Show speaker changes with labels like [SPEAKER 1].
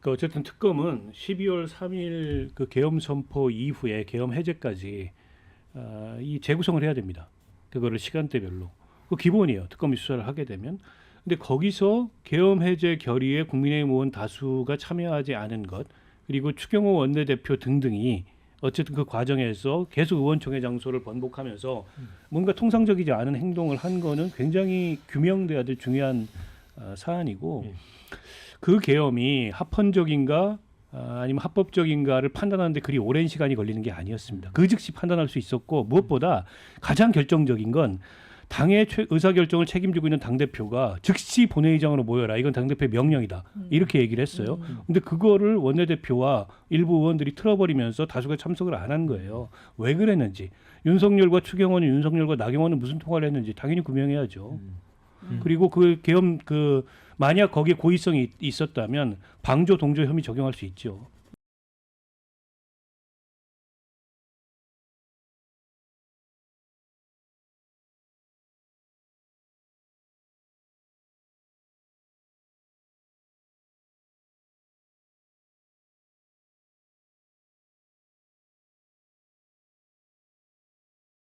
[SPEAKER 1] 그 어쨌든 특검은 12월 3일 그 계엄 선포 이후에 계엄 해제까지 아, 이 재구성을 해야 됩니다. 그거를 시간대별로 그 기본이에요. 특검이 수사를 하게 되면. 근데 거기서 계엄 해제 결의에 국민의힘 의원 다수가 참여하지 않은 것 그리고 추경호 원내대표 등등이 어쨌든 그 과정에서 계속 의원총회 장소를 번복하면서 뭔가 통상적이지 않은 행동을 한 거는 굉장히 규명돼야 될 중요한 어, 사안이고
[SPEAKER 2] 예.
[SPEAKER 1] 그 계엄이 합헌적인가 아, 아니면 합법적인가를 판단하는데 그리 오랜 시간이 걸리는 게 아니었습니다. 그 즉시 판단할 수 있었고 무엇보다 가장 결정적인 건 당의 최- 의사 결정을 책임지고 있는 당 대표가 즉시 본회의장으로 모여라. 이건 당 대표의 명령이다. 이렇게 얘기를 했어요. 근데 그거를 원내 대표와 일부 의원들이 틀어버리면서 다수가 참석을 안 한 거예요. 왜 그랬는지. 윤석열과 추경호는 윤석열과 나경원은 무슨 통화를 했는지 당연히 규명해야죠.
[SPEAKER 2] 음.
[SPEAKER 1] 그리고 그 계엄 그 만약 거기에 고의성이 있- 있었다면 방조 동조 혐의 적용할 수 있죠.